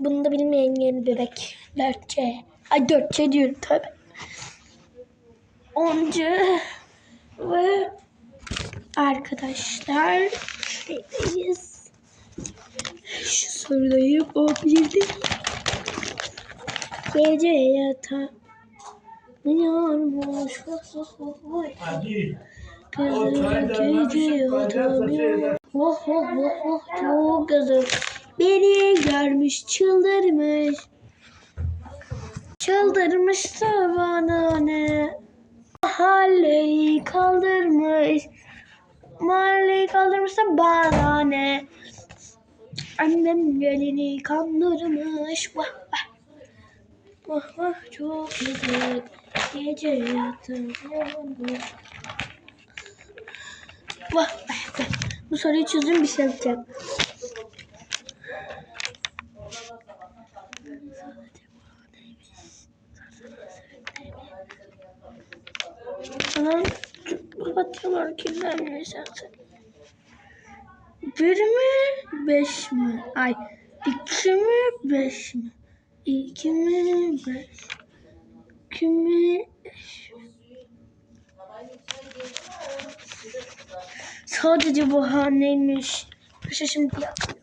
Bunu da bilmeyen yeni bebek. 4C. Ay 4C diyorum tabi. 10C ve arkadaşlar şeydeyiz. Şu soruda yapabildik. Gece yata. Kızım gece yatamıyor. Oh oh oh oh çok kızım. Beni görmüş çıldırmış. Çıldırmış da bana? Mahalleyi kaldırmış. Mahalleyi kaldırmış da bana ne? Annem gelini kandırmış. Vah vah. Vah vah çok güzel. Gece yatamıyorum. Vah vah vah. Bu soruyu çözdüm bir şey yapacağım. Tamam. Kapatıyorlar kimden zaten. Bir mi? Beş mi? Ay. iki mi? Beş mi? İki mi? Beş. İki mi? Beş mi? Sadece bu haneymiş. Paşa şimdi yapacağım.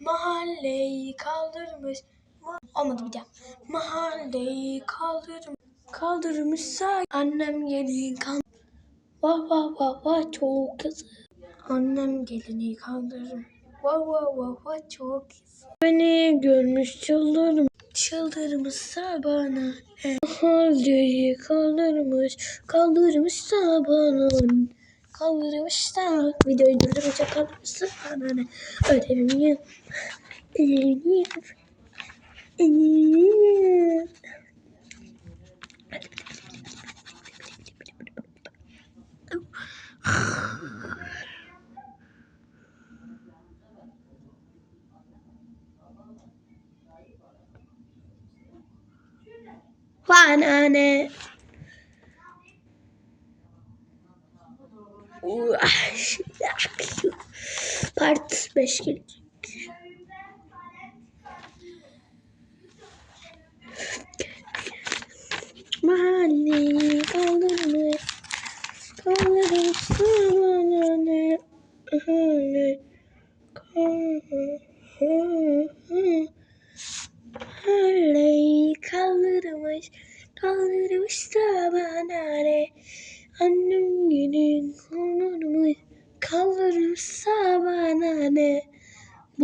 Mahalleyi kaldırmış. Ma Olmadı bir daha. Mahalleyi kaldırmış. Kaldırmışsa annem gelin kan. Vah vah vah vah çok güzel. Annem gelini kaldırır. Vah vah vah vah çok güzel. Beni görmüş çıldırmış. Çıldırmışsa bana. ne? Mahalleyi kaldırmış. Kaldırmışsa bana. Kaldırmışsa videoyu durduracak kaldırmışsa bana? Ödevimi. Ödevimi Bana ne? Part 5 gelecek. Mahalleyi kaldırmış. Mahalleyi kaldırmış. Kaldırmış da bana ne? Annem